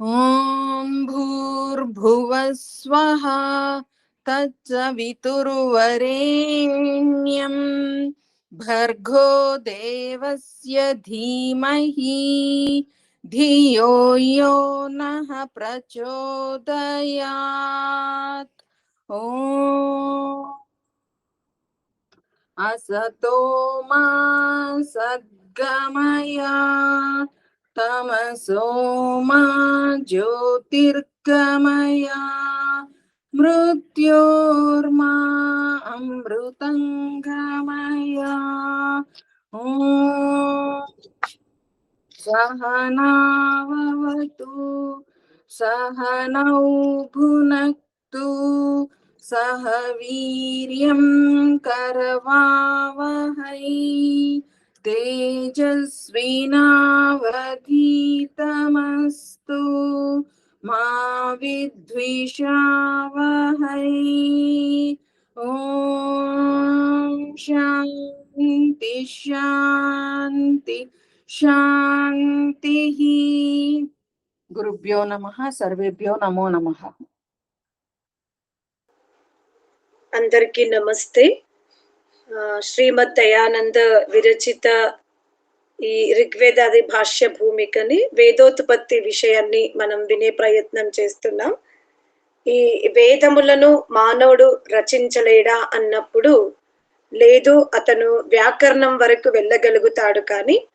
ॐ भूर्भुवः तच्च तत्सवितुर्वरेण्यम् भर्गो देवस्य धीमहि। धियो यो नः प्रचोदयात्। असतो मा सद्गमया। तमसो मा ज्योतिर्गमया। मृत्योर्मा अमृतङ्गमया। सहनावतु सहनौ भुनक्तु सह वीर्यं करवावहै। तेजस्विनावधीतमस्तु मा विद्विषावहै। ఓం శాంతి శాంతి శాంతి గురుభ్యో నమ సర్వేభ్యో నమో నమ. అందరికీ నమస్తే. శ్రీమద్ దయానంద విరచిత ఈ ఋగ్వేదాది భాష్య భూమికని వేదోత్పత్తి విషయాన్ని మనం వినే ప్రయత్నం చేస్తున్నాం. ఈ వేదములను మానవుడు రచించలేడా అన్నప్పుడు లేదు అతను వ్యాకరణం వరకు వెళ్ళగలుగుతాడు కానీ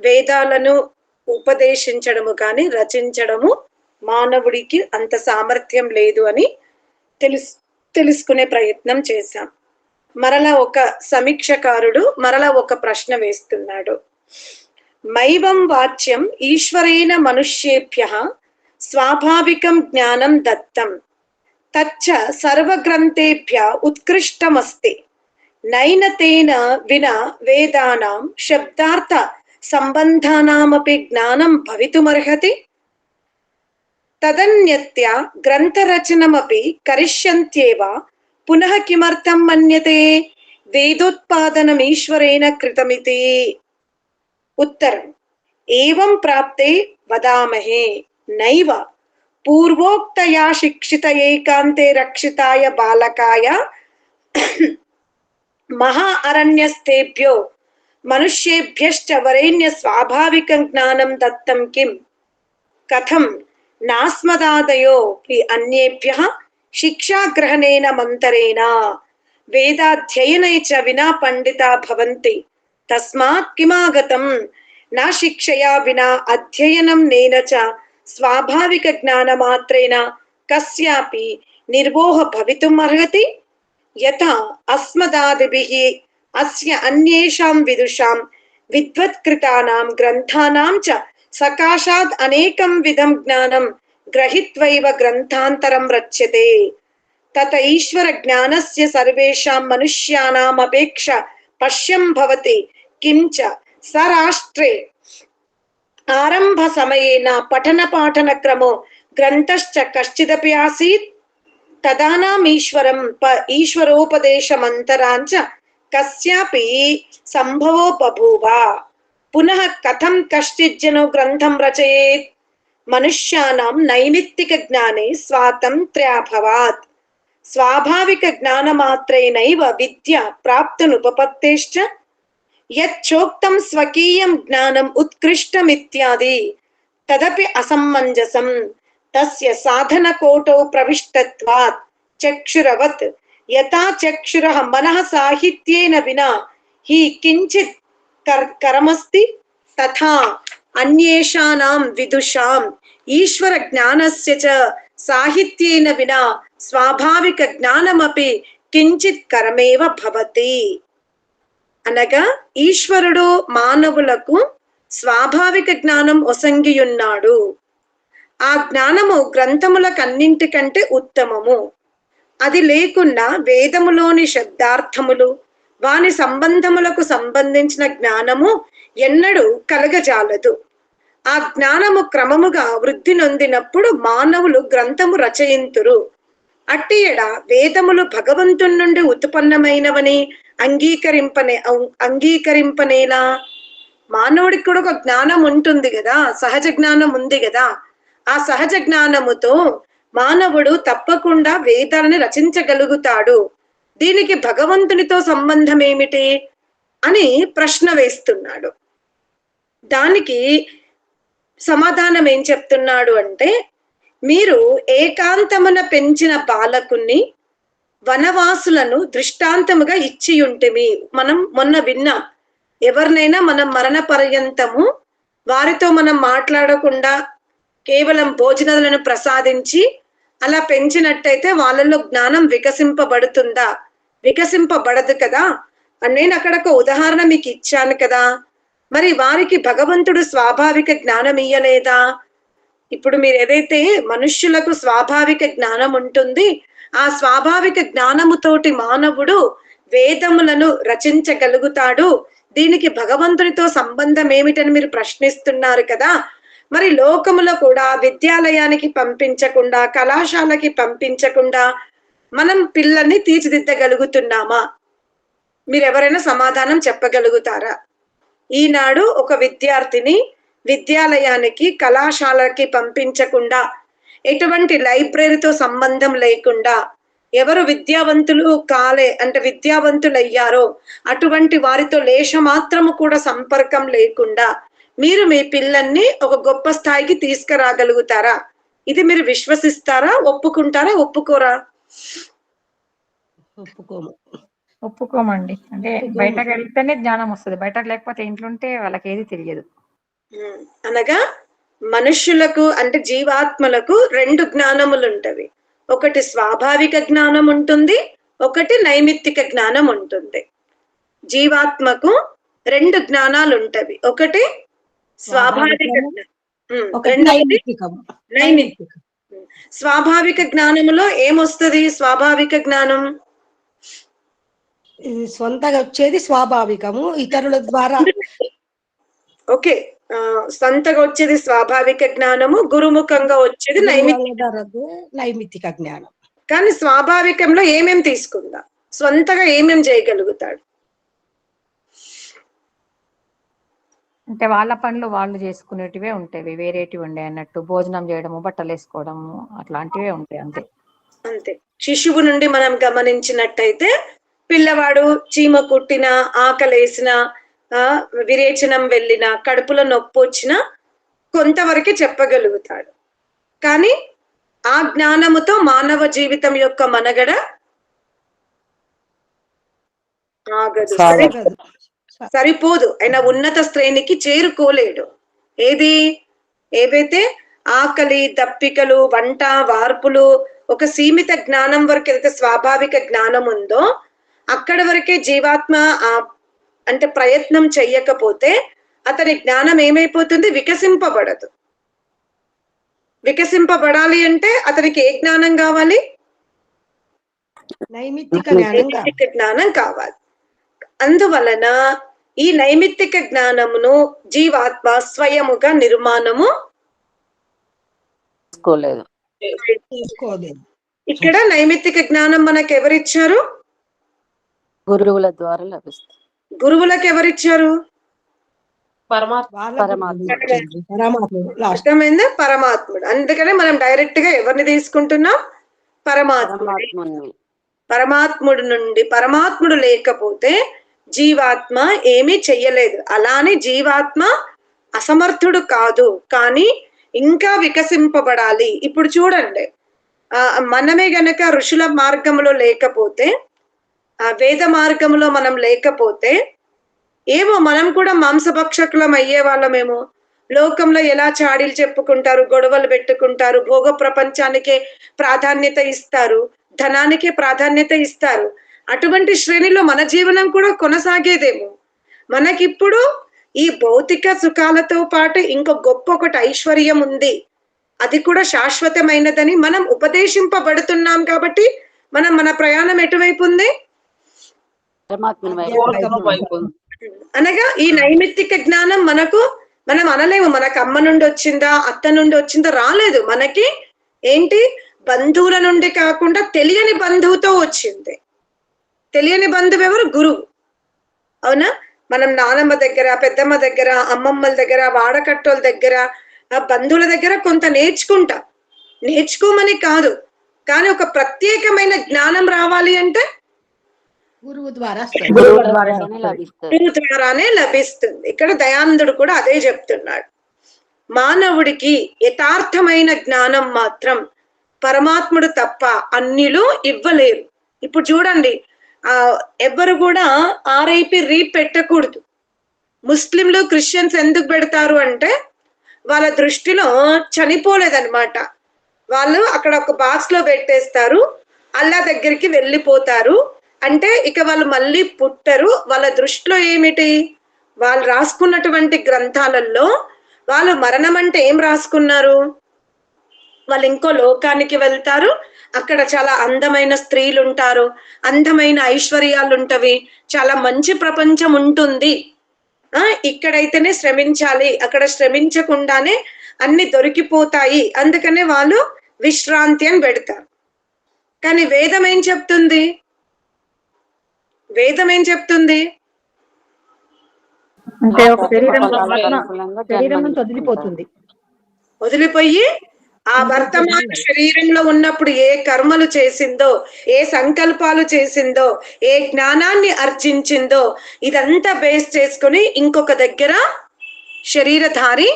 వేదాలను ఉపదేశించడము కానీ రచించడము మానవుడికి అంత సామర్థ్యం లేదు అని తెలుసు తెలుసుకునే ప్రయత్నం చేశాం. మరలా ఒక సమీక్షకారుడు మరలా ఒక ప్రశ్న వేస్తున్నాడు. మైవం వాచ్యం ఈశ్వరేణ మనుష్యేభ్య స్వాభావికం జ్ఞానం దత్తం తచ్చ సర్వగ్రంథేభ్య ఉత్కృష్టమస్తి. నైన తేన వినా వేదానాం శబ్దార్థ సంబంధానామపి జ్ఞానం భవితుమర్హతి. తదన్యత్య గ్రంథరచనమపి కరిష్యంత్యేవ పునః కిమర్థం మన్యతే వేదోత్పాదనమీశ్వరేణ కృతమితి. ఉత్తరం. ఏవం ప్రాప్తే వదామహే నైవ పూర్వోక్తయా శిక్షిత ఏకాంతే రక్షితాయ బాలకాయ మహా అరణ్యస్థేభ్యో మనుష్యేభ్యశ్చ వరేణ్య స్వాభావికం జ్ఞానం దత్తం కిం? కథం నాస్మదాదయో హి అన్యేభ్య శిక్షాగ్రహణేన మంతరేణ వేదాధ్యయనై చ వినా పండితా భవంతి తస్మాత్ కిమాగతం నా శిక్షయా వినా అధ్యయనం నేన చ स्वाभाविकज्ञानमात्रेण कस्यापि निर्वोह भवितुम् अर्हति यथा अस्मदादिभिः, अस्य अन्येषां विदुषां, विद्वत्कृतानां ग्रन्थानां च सकाशात् अनेकं विधं ज्ञानं ग्रहीत्वैव ग्रन्थान्तरं रच्यते। तत ईश्वरज्ञानस्य सर्वेषां मनुष्याणामपेक्षा पश्यं भवति किञ्च सराष्ट्रे ఆరంభ సమయేన పఠన పాఠన క్రమో గ్రంథశ్చ కశ్చిదపి ఆసీత్ తదానామీశ్వరం ప ఈశ్వరోపదేశమంతరాంచ కస్యాపి సంభవో బభూవ పునః కథం కశ్చిజ్జనో గ్రంథం రచయేత్ మనుష్యానాం నైమిత్తిక జ్ఞానే స్వాతంత్ర్యాభవాత్ స్వాభావిక జ్ఞానమాత్రేనైవ విద్య ప్రాప్తునుపపత్తేశ్చ యచ్చోక్తం స్వకీయం జ్ఞానం ఉత్కృష్టమిత్యాది తదపి అసమంజసం తస్య సాధన కోటౌ ప్రవిష్టత్వాత్ చక్షురవత్ యథా చక్షుర మనః సాహిత్యేన వినా హి కించిత్ కర్ కరమస్తి తథా అన్యేషానాం విదుషాం ఈశ్వర జ్ఞానస్య చ సాహిత్యేన వినా స్వాభావిక జ్ఞానమపి కించిత్ కరమేవ భవతి అనగా ఈశ్వరుడు మానవులకు స్వాభావిక జ్ఞానం ఒసంగియున్నాడు. ఆ జ్ఞానము గ్రంథములకన్నింటికంటే ఉత్తమము. అది లేకుండా వేదములోని శబ్దార్థములు వాని సంబంధములకు సంబంధించిన జ్ఞానము ఎన్నడూ కలగజాలదు. ఆ జ్ఞానము క్రమముగా వృద్ధి నొందినప్పుడు మానవులు గ్రంథము రచయింతురు. అట్టి ఎడ వేదములు భగవంతుని నుండి ఉత్పన్నమైనవని అంగీకరింపనే అం- అంగీకరింపనేలా మానవుడికి కూడా ఒక జ్ఞానం ఉంటుంది కదా సహజ జ్ఞానం ఉంది కదా. ఆ సహజ జ్ఞానముతో మానవుడు తప్పకుండా వేదాలని రచించగలుగుతాడు. దీనికి భగవంతునితో సంబంధం ఏమిటి అని ప్రశ్న వేస్తున్నాడు. దానికి సమాధానం ఏం చెప్తున్నాడు అంటే మీరు ఏకాంతమున పెంచిన బాలకుణ్ణి వనవాసులను దృష్టాంతముగా ఇచ్చి ఉంటిమి మనం మొన్న విన్నాం. ఎవరినైనా మనం మరణ పర్యంతము వారితో మనం మాట్లాడకుండా కేవలం భోజనాలను ప్రసాదించి అలా పెంచినట్టయితే వాళ్ళలో జ్ఞానం వికసింపబడుతుందా? వికసింపబడదు కదా. అని నేను అక్కడ ఒక ఉదాహరణ మీకు ఇచ్చాను కదా. మరి వారికి భగవంతుడు స్వాభావిక జ్ఞానం ఇయ్యలేదా ఇప్పుడు మీరు ఏదైతే మనుష్యులకు స్వాభావిక జ్ఞానం ఉంటుంది ఆ స్వాభావిక జ్ఞానముతోటి మానవుడు వేదములను రచించగలుగుతాడు. దీనికి భగవంతునితో సంబంధం ఏమిటని మీరు ప్రశ్నిస్తున్నారు కదా. మరి లోకములో కూడా విద్యాలయానికి పంపించకుండా కళాశాలకి పంపించకుండా మనం పిల్లల్ని తీర్చిదిద్దగలుగుతున్నామా? మీరు ఎవరైనా సమాధానం చెప్పగలుగుతారా? ఈనాడు ఒక విద్యార్థిని విద్యాలయానికి కళాశాలకి పంపించకుండా ఎటువంటి లైబ్రరీతో సంబంధం లేకుండా ఎవరు విద్యావంతులు కాలే అంటే విద్యావంతులు అయ్యారో అటువంటి వారితో లేశ మాత్రము కూడా సంపర్కం లేకుండా మీరు మీ పిల్లల్ని ఒక గొప్ప స్థాయికి తీసుకురాగలుగుతారా? ఇది మీరు విశ్వసిస్తారా? ఒప్పుకుంటారా? ఒప్పుకోరా? ఒప్పుకోము. ఒప్పుకోమండి. అంటే బయటకు వెళ్తేనే జ్ఞానం వస్తుంది. బయటకు లేకపోతే ఇంట్లో ఉంటే వాళ్ళకి ఏది తెలియదు. అనగా మనుష్యులకు అంటే జీవాత్మలకు రెండు జ్ఞానములు ఉంటవి ఒకటి స్వాభావిక జ్ఞానం ఉంటుంది ఒకటి నైమిత్తిక జ్ఞానం ఉంటుంది జీవాత్మకు రెండు జ్ఞానాలు ఉంటవి ఒకటి స్వాభావిక నైమిత్తిక. స్వాభావిక జ్ఞానములో ఏమొస్తుంది స్వాభావిక జ్ఞానం? సొంతగా వచ్చేది స్వాభావికము ఇతరుల ద్వారా. ఓకే. సొంతగా వచ్చేది స్వాభావిక జ్ఞానము గురుముఖంగా వచ్చేది నైమిత్తిక నైమిత్తిక జ్ఞానం. కానీ స్వాభావికంలో ఏమేం తీసుకుందా? స్వంతగా ఏమేం చేయగలుగుతాడు? అంటే వాళ్ళ పనులు వాళ్ళు చేసుకునేటివే ఉంటాయి వేరేటివి ఉండే అన్నట్టు. భోజనం చేయడము బట్టలు వేసుకోవడము అట్లాంటివే ఉంటాయి అంతే. అంతే. శిశువు నుండి మనం గమనించినట్టయితే పిల్లవాడు చీమ కుట్టిన ఆకలేసిన విరేచనం వెళ్ళిన కడుపులో నొప్పి వచ్చినా కొంతవరకే చెప్పగలుగుతాడు. కానీ ఆ జ్ఞానముతో మానవ జీవితం యొక్క మనగడ ఆగదు. సరిపోదు. ఆయన ఉన్నత శ్రేణికి చేరుకోలేడు. ఏది? ఏవైతే ఆకలి దప్పికలు వంట వార్పులు ఒక సీమిత జ్ఞానం వరకు ఏదైతే స్వాభావిక జ్ఞానం ఉందో అక్కడ వరకే జీవాత్మ ఆ అంటే ప్రయత్నం చెయ్యకపోతే అతని జ్ఞానం ఏమైపోతుంది? వికసింపబడదు. వికసింపబడాలి అంటే అతనికి ఏ జ్ఞానం కావాలి? నైమిత్తిక జ్ఞానం కాదు. నైమిత్తిక జ్ఞానం కావాలి. అందువలన ఈ నైమిత్తిక జ్ఞానమును జీవాత్మ స్వయముగా నిర్మాణము ఇక్కడ నైమిత్తిక జ్ఞానం మనకు ఎవరిచ్చారు గురువుల ద్వారా లభిస్తుంది. గురువులకు ఎవరిచ్చారు అర్థమైందా? పరమాత్ముడు. అందుకనే మనం డైరెక్ట్గా ఎవరిని తీసుకుంటున్నాం? పరమాత్ముడు పరమాత్ముడు నుండి. పరమాత్ముడు లేకపోతే జీవాత్మ ఏమీ చెయ్యలేదు. అలానే జీవాత్మ అసమర్థుడు కాదు. కానీ ఇంకా వికసింపబడాలి. ఇప్పుడు చూడండి. ఆ మనమే గనక ఋషుల మార్గంలో లేకపోతే ఆ వేద మార్గంలో మనం లేకపోతే ఏమో మనం కూడా మాంసభక్షకులం అయ్యే వాళ్ళమేమో. లోకంలో ఎలా చాడీలు చెప్పుకుంటారు గొడవలు పెట్టుకుంటారు భోగ ప్రపంచానికే ప్రాధాన్యత ఇస్తారు ధనానికే ప్రాధాన్యత ఇస్తారు. అటువంటి శ్రేణిలో మన జీవనం కూడా కొనసాగేదేమో. మనకిప్పుడు ఈ భౌతిక సుఖాలతో పాటు ఇంకో గొప్ప ఒకటి ఐశ్వర్యం ఉంది. అది కూడా శాశ్వతమైనదని మనం ఉపదేశింపబడుతున్నాం కాబట్టి మనం మన ప్రయాణం ఎటువైపు ఉంది పరమాత్మని ఆధ్యాత్మిక వైపు వైపు. అనగా ఈ నైమిత్తిక జ్ఞానం మనకు మనం అనలేము. మనకు అమ్మ నుండి వచ్చిందా అత్త నుండి వచ్చిందా రాలేదు. మనకి ఏంటి? బంధువుల నుండి కాకుండా తెలియని బంధువుతో వచ్చింది. తెలియని బంధువు ఎవరు? గురువు. అవునా? మనం నానమ్మ దగ్గర పెద్దమ్మ దగ్గర అమ్మమ్మల దగ్గర వాడకట్టోల దగ్గర ఆ బంధువుల దగ్గర కొంత నేర్చుకుంటాం. నేర్చుకోమని కాదు. కానీ ఒక ప్రత్యేకమైన జ్ఞానం రావాలి అంటే గురువు ద్వారా. గురువు ద్వారానే లభిస్తుంది. గురువు ద్వారానే లభిస్తుంది. ఇక్కడ దయానందుడు కూడా అదే చెప్తున్నాడు. మానవుడికి యథార్థమైన జ్ఞానం మాత్రం పరమాత్ముడు తప్ప అన్నిలు ఇవ్వలేరు. ఇప్పుడు చూడండి ఆ ఎవ్వరు కూడా ఆర్ఐపి రీ పెట్టకూడదు ముస్లింలు క్రిస్టియన్స్ ఎందుకు పెడతారు అంటే వాళ్ళ దృష్టిలో చనిపోలేదన్నమాట. వాళ్ళు అక్కడ ఒక బాక్స్లో పెట్టేస్తారు అల్లా దగ్గరికి వెళ్ళిపోతారు అంటే ఇక వాళ్ళు మళ్ళీ పుట్టరు. వాళ్ళ దృష్టిలో ఏమిటి? వాళ్ళు రాసుకున్నటువంటి గ్రంథాలలో వాళ్ళు మరణం అంటే ఏం రాసుకున్నారు? వాళ్ళు ఇంకో లోకానికి వెళ్తారు. అక్కడ చాలా అందమైన స్త్రీలు ఉంటారు. అందమైన ఐశ్వర్యాలు ఉంటవి. చాలా మంచి ప్రపంచం ఉంటుంది. ఆ ఇక్కడైతేనే శ్రమించాలి. అక్కడ శ్రమించకుండానే అన్ని దొరికిపోతాయి. అందుకనే వాళ్ళు విశ్రాంతి అని పెడతారు. కానీ వేదం ఏం చెప్తుంది? వేదం ఏం చెప్తుంది? అంటే ఒక శరీరం శరీరం నుంచి వదిలిపోతుంది. వదిలిపోయి ఆ వర్తమాన శరీరంలో ఉన్నప్పుడు ఏ కర్మలు చేసిందో ఏ సంకల్పాలు చేసిందో ఏ జ్ఞానాన్ని అర్జించిందో ఇదంతా బేస్ చేసుకుని ఇంకొక దగ్గర శరీరధారి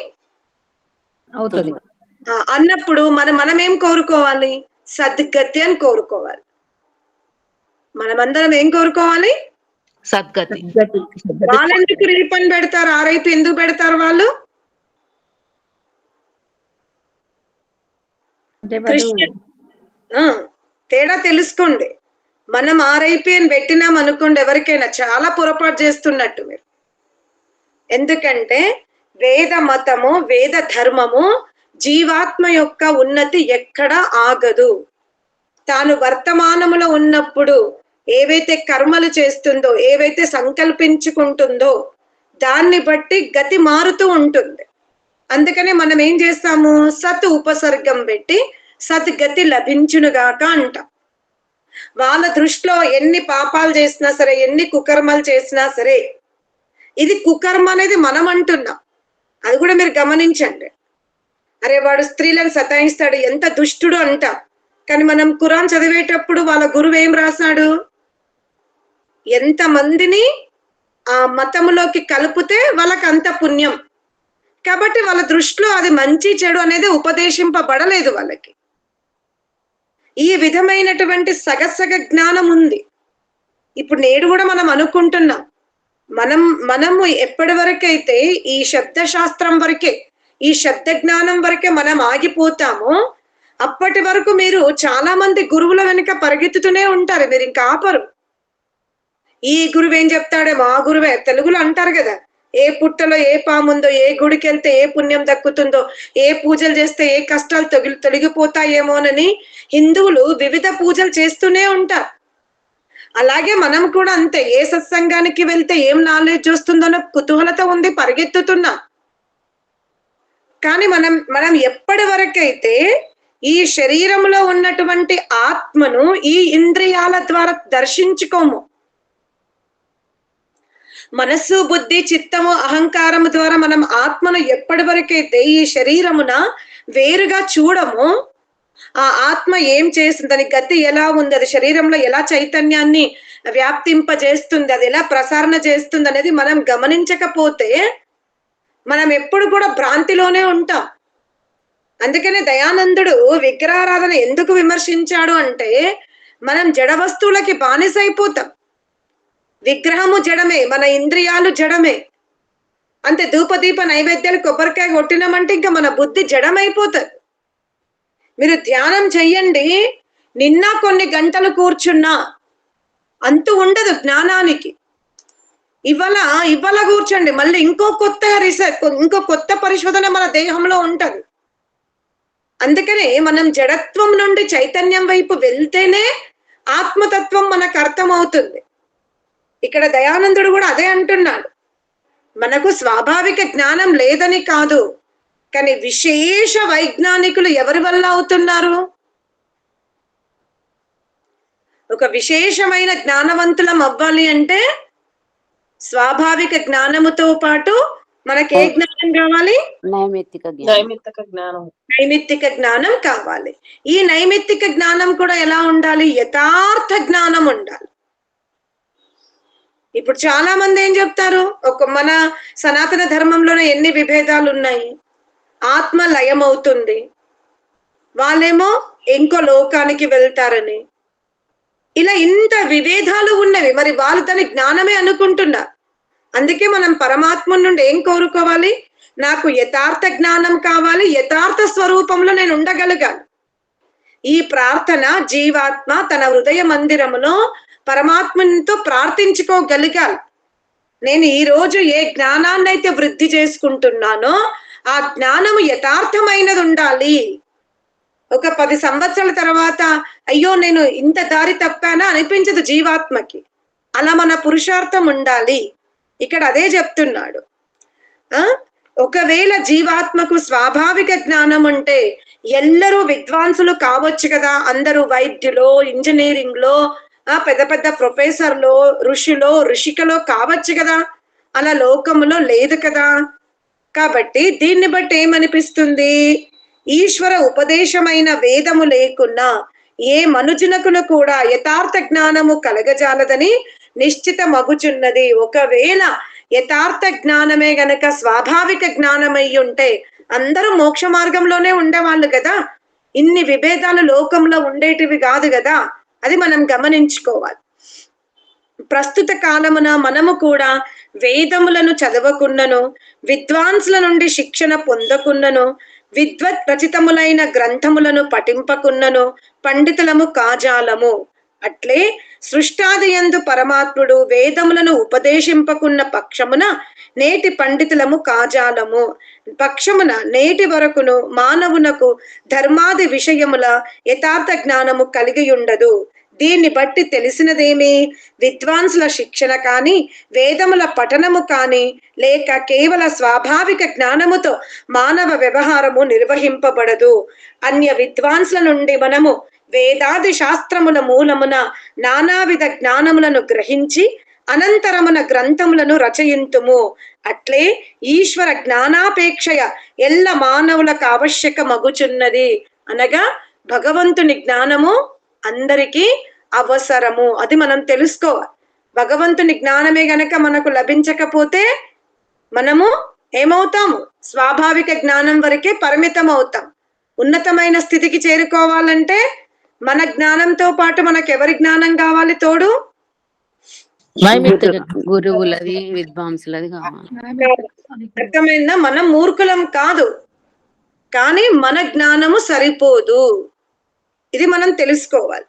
అవుతుంది. అన్నప్పుడు మనం మనం ఏం కోరుకోవాలి? సద్గతి అని కోరుకోవాలి. మనమందరం ఏం కోరుకోవాలి? సద్గతి. వాళ్ళు ఎందుకు రీపన్ పెడతారు? ఆర్ఐపి ఎందుకు పెడతారు వాళ్ళు? తేడా తెలుసుకోండి. మనం ఆర్ఐపి అని పెట్టినాం అనుకోండి ఎవరికైనా చాలా పొరపాటు చేస్తున్నట్టు మీరు. ఎందుకంటే వేద మతము వేద ధర్మము జీవాత్మ యొక్క ఉన్నతి ఎక్కడ ఆగదు. తాను వర్తమానములో ఉన్నప్పుడు ఏవైతే కర్మలు చేస్తుందో ఏవైతే సంకల్పించుకుంటుందో దాన్ని బట్టి గతి మారుతూ ఉంటుంది. అందుకనే మనం ఏం చేస్తాము? సత్ ఉపసర్గం పెట్టి సత్ గతి లభించునుగాక అంటాం. వాళ్ళ దృష్టిలో ఎన్ని పాపాలు చేసినా సరే ఎన్ని కుకర్మలు చేసినా సరే ఇది కుకర్మ అనేది మనం అంటున్నాం. అది కూడా మీరు గమనించండి. అరే వాడు స్త్రీలను సతాయిస్తాడు ఎంత దుష్టుడు అంటాం కానీ మనం ఖురాన్ చదివేటప్పుడు వాళ్ళ గురువు ఏం రాశాడు? ఎంత మందిని ఆ మతములోకి కలిపితే వాళ్ళకి అంత పుణ్యం. కాబట్టి వాళ్ళ దృష్టిలో అది మంచి చెడు అనేది ఉపదేశింపబడలేదు వాళ్ళకి. ఈ విధమైనటువంటి సగసగ జ్ఞానం ఉంది. ఇప్పుడు నేడు కూడా మనం అనుకుంటున్నాం. మనం మనము ఎప్పటి వరకైతే ఈ శబ్దశాస్త్రం వరకే ఈ శబ్ద జ్ఞానం వరకే మనం ఆగిపోతామో అప్పటి వరకు మీరు చాలా మంది గురువుల వెనుక పరిగెత్తుతూనే ఉంటారు. మీరు ఇంకా ఆపరు. ఈ గురువు ఏం చెప్తాడే మా గురువే. తెలుగులో అంటారు కదా ఏ పుట్టలో ఏ పాముందో ఏ గుడికి వెళ్తే ఏ పుణ్యం దక్కుతుందో ఏ పూజలు చేస్తే ఏ కష్టాలు తొగి తొలగిపోతాయేమోనని హిందువులు వివిధ పూజలు చేస్తూనే ఉంటారు. అలాగే మనం కూడా అంతే. ఏ సత్సంగానికి వెళ్తే ఏం నాలెడ్జ్ వస్తుందన్న కుతూహలత ఉంది పరిగెత్తుతున్నా. కానీ మనం మనం ఎప్పటి వరకైతే ఈ శరీరంలో ఉన్నటువంటి ఆత్మను ఈ ఇంద్రియాల ద్వారా దర్శించుకోము. మనస్సు బుద్ధి చిత్తము అహంకారము ద్వారా మనం ఆత్మను ఎప్పటి వరకైతే ఈ శరీరమున వేరుగా చూడము ఆ ఆత్మ ఏం చేస్తుంది? దాని గతి ఎలా ఉంది? అది శరీరంలో ఎలా చైతన్యాన్ని వ్యాప్తింపజేస్తుంది? అది ఎలా ప్రసారణ చేస్తుంది? అనేది మనం గమనించకపోతే మనం ఎప్పుడు కూడా భ్రాంతిలోనే ఉంటాం. అందుకనే దయానందుడు విగ్రహారాధన ఎందుకు విమర్శించాడు అంటే మనం జడ వస్తువులకి బానిసైపోతాం. విగ్రహము జడమే మన ఇంద్రియాలు జడమే. అంతే ధూపదీప నైవేద్యాలు కొబ్బరికాయ కొట్టినామంటే ఇంకా మన బుద్ధి జడమైపోతుంది. మీరు ధ్యానం చెయ్యండి నిన్న కొన్ని గంటలు కూర్చున్నా అంతు ఉండదు జ్ఞానానికి. ఇవాళ ఇవాళ కూర్చోండి మళ్ళీ ఇంకో కొత్త రీసెర్చ్ ఇంకో కొత్త పరిశోధన మన దేహంలో ఉంటుంది. అందుకనే మనం జడత్వం నుండి చైతన్యం వైపు వెళ్తేనే ఆత్మతత్వం మనకు అర్థమవుతుంది. ఇక్కడ దయానందుడు కూడా అదే అంటున్నాడు. మనకు స్వాభావిక జ్ఞానం లేదని కాదు కానీ విశేష వైజ్ఞానికులు ఎవరి వల్ల అవుతున్నారు? ఒక విశేషమైన జ్ఞానవంతులం అవ్వాలి అంటే స్వాభావిక జ్ఞానముతో పాటు మనకి ఏ జ్ఞానం కావాలి? నైమిత్తిక జ్ఞానం. నైమిత్తిక జ్ఞానం. నైమిత్తిక జ్ఞానం కావాలి. ఈ నైమిత్తిక జ్ఞానం కూడా ఎలా ఉండాలి? యథార్థ జ్ఞానం ఉండాలి. ఇప్పుడు చాలా మంది ఏం చెప్తారు? ఒక మన సనాతన ధర్మంలోనే ఎన్ని విభేదాలు ఉన్నాయి? ఆత్మ లయం అవుతుంది వాళ్ళేమో ఇంకో లోకానికి వెళ్తారని. ఇలా ఇంత విభేదాలు ఉన్నవి. మరి వాళ్ళు దాని జ్ఞానమే అనుకుంటున్నారు. అందుకే మనం పరమాత్మ నుండి ఏం కోరుకోవాలి? నాకు యథార్థ జ్ఞానం కావాలి యథార్థ స్వరూపంలో నేను ఉండగలగాలి. ఈ ప్రార్థన జీవాత్మ తన హృదయ మందిరములో పరమాత్మతో ప్రార్థించుకోగలగాలి. నేను ఈ రోజు ఏ జ్ఞానాన్ని అయితే వృద్ధి చేసుకుంటున్నానో ఆ జ్ఞానము యథార్థమైనది ఉండాలి ఒక పది సంవత్సరాల తర్వాత అయ్యో నేను ఇంత దారి తప్పానా అనిపించదు జీవాత్మకి. అలా మన పురుషార్థం ఉండాలి. ఇక్కడ అదే చెప్తున్నాడు. ఆ? ఒకవేళ జీవాత్మకు స్వాభావిక జ్ఞానం ఉంటే ఎల్లరూ విద్వాంసులు కావచ్చు కదా. అందరూ వైద్యులో ఇంజనీరింగ్లో ఆ పెద్ద పెద్ద ప్రొఫెసర్లో ఋషిలో ఋషికలో కావచ్చు కదా. అలా లోకములో లేదు కదా. కాబట్టి దీన్ని బట్టి ఏమనిపిస్తుంది? ఈశ్వర ఉపదేశమైన వేదము లేకున్నా ఏ మనుజునకును కూడా యథార్థ జ్ఞానము కలగజాలదని నిశ్చిత మగుచున్నది ఒకవేళ యథార్థ జ్ఞానమే గనక స్వాభావిక జ్ఞానమై ఉంటే అందరూ మోక్ష మార్గంలోనే ఉండేవాళ్ళు కదా ఇన్ని విభేదాలు లోకంలో ఉండేటివి కాదు కదా అది మనం గమనించుకోవాలి. ప్రస్తుత కాలమున మనము కూడా వేదములను చదవకున్నను విద్వాంసుల నుండి శిక్షణ పొందకున్నను విద్వత్ రచితములైన గ్రంథములను పఠింపకున్నను పండితులము కాజాలము. అట్లే సృష్టాదియందు పరమాత్ముడు వేదములను ఉపదేశింపకున్న పక్షమున నేటి పండితులము కాజాలము. పక్షమున నేటి వరకును మానవునకు ధర్మాది విషయముల యథార్థ జ్ఞానము కలిగి ఉండదు దీన్ని బట్టి తెలిసినదేమి? విద్వాంసుల శిక్షణ కాని వేదముల పఠనము కాని లేక కేవల స్వాభావిక జ్ఞానముతో మానవ వ్యవహారము నిర్వహింపబడదు. అన్య విద్వాంసుల నుండి మనము వేదాది శాస్త్రముల మూలమున నానావిధ జ్ఞానములను గ్రహించి అనంతరమున గ్రంథములను రచయింతుము. అట్లే ఈశ్వర జ్ఞానాపేక్షయ ఎల్ల మానవులకు ఆవశ్యక మగుచున్నది అనగా భగవంతుని జ్ఞానము అందరికీ అవసరము. అది మనం తెలుసుకోవాలి. భగవంతుని జ్ఞానమే గనక మనకు లభించకపోతే మనము ఏమవుతాము? స్వాభావిక జ్ఞానం వరకే పరిమితం అవుతాం ఉన్నతమైన స్థితికి చేరుకోవాలంటే మన జ్ఞానంతో పాటు మనకు ఎవరి జ్ఞానం కావాలి తోడు? గురువులది విద్వాంసులది అర్థమైందా? మనం మూర్ఖులం కాదు. కానీ మన జ్ఞానము సరిపోదు. ఇది మనం తెలుసుకోవాలి.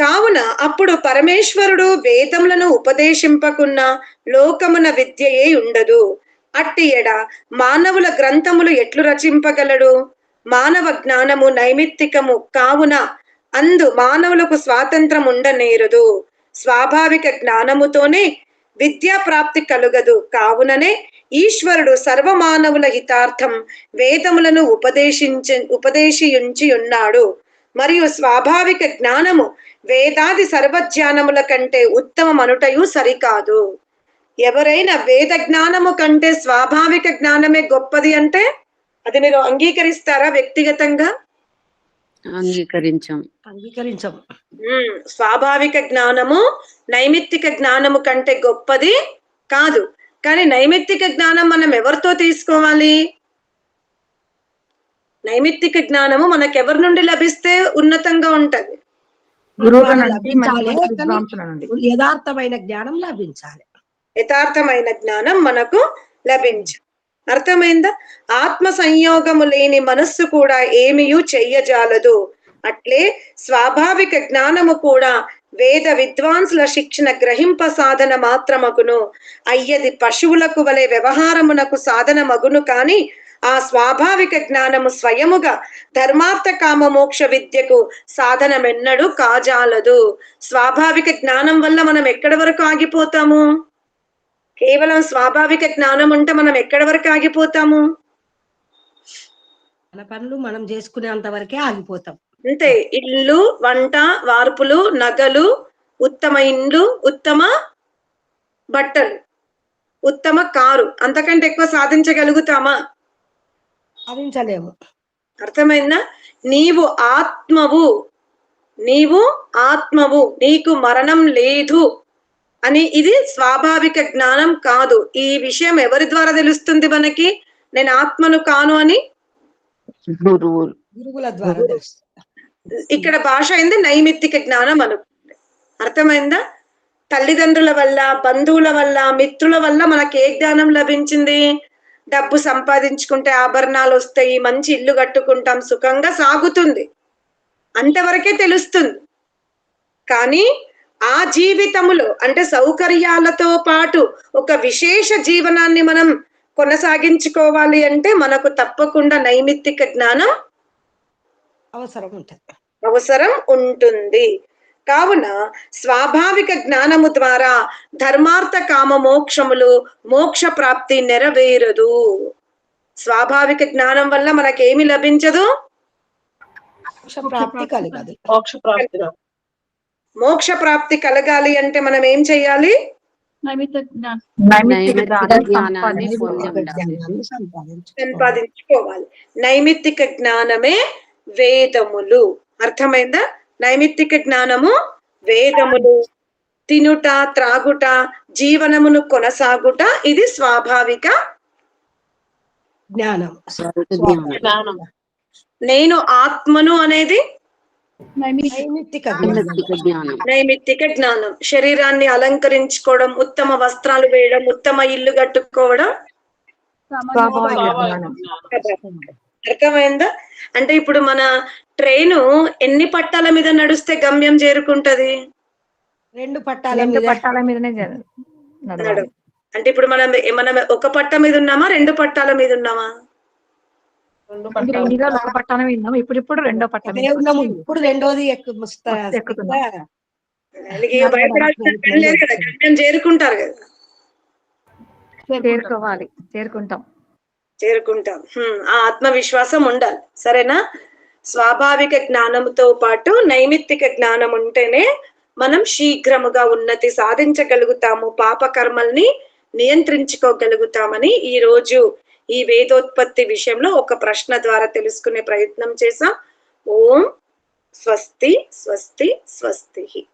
కావున అప్పుడు పరమేశ్వరుడు వేదములను ఉపదేశింపకున్న లోకమున విద్యయే ఉండదు. అట్టి ఎడ మానవుల గ్రంథములు ఎట్లు రచింపగలడు? మానవ జ్ఞానము నైమిత్తికము కావున అందు మానవులకు స్వాతంత్రం ఉండనేరదు. స్వాభావిక జ్ఞానముతోనే విద్యా ప్రాప్తి కలుగదు. కావుననే ఈశ్వరుడు సర్వమానవుల హితార్థం వేదములను ఉపదేశించి ఉపదేశించి ఉన్నాడు మరియు స్వాభావిక జ్ఞానము వేదాది సర్వజ్ఞానముల కంటే ఉత్తమమనుటయు సరికాదు. ఎవరైనా వేద జ్ఞానము కంటే స్వాభావిక జ్ఞానమే గొప్పది అంటే అది మీరు అంగీకరిస్తారా వ్యక్తిగతంగా? అంగీకరించాం. అంగీకరించం. స్వాభావిక జ్ఞానము నైమిత్తిక జ్ఞానము కంటే గొప్పది కాదు. కానీ నైమిత్తిక జ్ఞానం మనం ఎవరితో తీసుకోవాలి? నైమిత్తిక జ్ఞానము మనకెవరి నుండి లభిస్తే ఉన్నతంగా ఉంటది? లభించాలి, యథార్థమైన జ్ఞానం లభించాలి. యథార్థమైన జ్ఞానం మనకు లభించ అర్థమైందా? ఆత్మ సంయోగము లేని మనస్సు కూడా ఏమియూ చెయ్యజాలదు. అట్లే స్వాభావిక జ్ఞానము కూడా వేద విద్వాంసుల శిక్షణ గ్రహింప సాధన మాత్రమగును. అయ్యది పశువులకు వలె వ్యవహారమునకు సాధన మగును కాని ఆ స్వాభావిక జ్ఞానము స్వయముగా ధర్మార్థ కామ మోక్ష విద్యకు సాధనమెన్నడూ కాజాలదు. స్వాభావిక జ్ఞానం వల్ల మనం ఎక్కడి వరకు ఆగిపోతాము? కేవలం స్వాభావిక జ్ఞానం ఉంటే మనం ఎక్కడి వరకు ఆగిపోతాము? మన పనులు మనం చేసుకునేంత వరకే ఆగిపోతాం. అంతే. ఇల్లు వంట వార్పులు నగలు ఉత్తమ ఇండ్లు ఉత్తమ బట్టలు ఉత్తమ కారు అంతకంటే ఎక్కువ సాధించగలుగుతామా? సాధించలేము. అర్థమైందా? నీవు ఆత్మవు. నీవు ఆత్మవు. నీకు మరణం లేదు. అని ఇది స్వాభావిక జ్ఞానం కాదు. ఈ విషయం ఎవరి ద్వారా తెలుస్తుంది మనకి? నేను ఆత్మను కాను అని? గురువులు గురువుల ద్వారా తెలుస్తుంది. ఇక్కడ భాష అయింది నైమిత్తిక జ్ఞానం అనుకుంది అర్థమైందా? తల్లిదండ్రుల వల్ల బంధువుల వల్ల మిత్రుల వల్ల మనకి ఏ జ్ఞానం లభించింది? డబ్బు సంపాదించుకుంటే ఆభరణాలు వస్తాయి మంచి ఇల్లు కట్టుకుంటాం సుఖంగా సాగుతుంది. అంతవరకే తెలుస్తుంది. కానీ ఆ జీవితములో అంటే సౌకర్యాలతో పాటు ఒక విశేష జీవనాన్ని మనం కొనసాగించుకోవాలి అంటే మనకు తప్పకుండా నైమిత్తిక జ్ఞానం అవసరం ఉంటుంది. అవసరం ఉంటుంది. కావున స్వాభావిక జ్ఞానము ద్వారా ధర్మార్థ కామ మోక్షములు మోక్ష ప్రాప్తి నెరవేరదు. స్వాభావిక జ్ఞానం వల్ల మనకేమి లభించదు? మోక్ష ప్రాప్తి కలగదు మోక్ష ప్రాప్తి కలగాలి అంటే మనం ఏం జ్ఞానాన్ని సంపాదించుకోవాలి. నైమిత్తిక జ్ఞానమే వేదములు. అర్థమైందా? నైమిత్తిక జ్ఞానము వేదములు. తినుట త్రాగుట జీవనమును కొనసాగుట ఇది స్వాభావిక జ్ఞానం స్వాభావిక జ్ఞానం. నేను ఆత్మను అనేది నైమిత్తిక జ్ఞానం. శరీరాన్ని అలంకరించుకోవడం ఉత్తమ వస్త్రాలు వేయడం ఉత్తమ ఇల్లు కట్టుకోవడం. అర్థమైందా? అంటే ఇప్పుడు మన ట్రైను ఎన్ని పట్టాల మీద నడిస్తే గమ్యం చేరుకుంటది? రెండు పట్టాల మీద. పట్టాల మీదనే. నడవ. అంటే ఇప్పుడు మనం మనం ఒక పట్ట మీద ఉన్నామా రెండు పట్టాల మీద ఉన్నామా? పట్టాన విన్నాం. ఇప్పుడు ఇప్పుడు రెండో పట్టం అదే ఉన్నాము ఇప్పుడు రెండోది చేరుకుంటారు కదా. చేరుకోవాలి. చేరుకుంటాం. చేరుకుంటాం. ఆ ఆత్మవిశ్వాసం ఉండాలి. సరేనా? స్వాభావిక జ్ఞానంతో పాటు నైమిత్తిక జ్ఞానం ఉంటేనే మనం శీఘ్రముగా ఉన్నతి సాధించగలుగుతాము. పాప కర్మల్ని నియంత్రించుకోగలుగుతామని ఈ రోజు ఈ వేదోత్పత్తి విషయంలో ఒక ప్రశ్న ద్వారా తెలుసుకునే ప్రయత్నం చేశాం. ఓం స్వస్తి స్వస్తి స్వస్తి.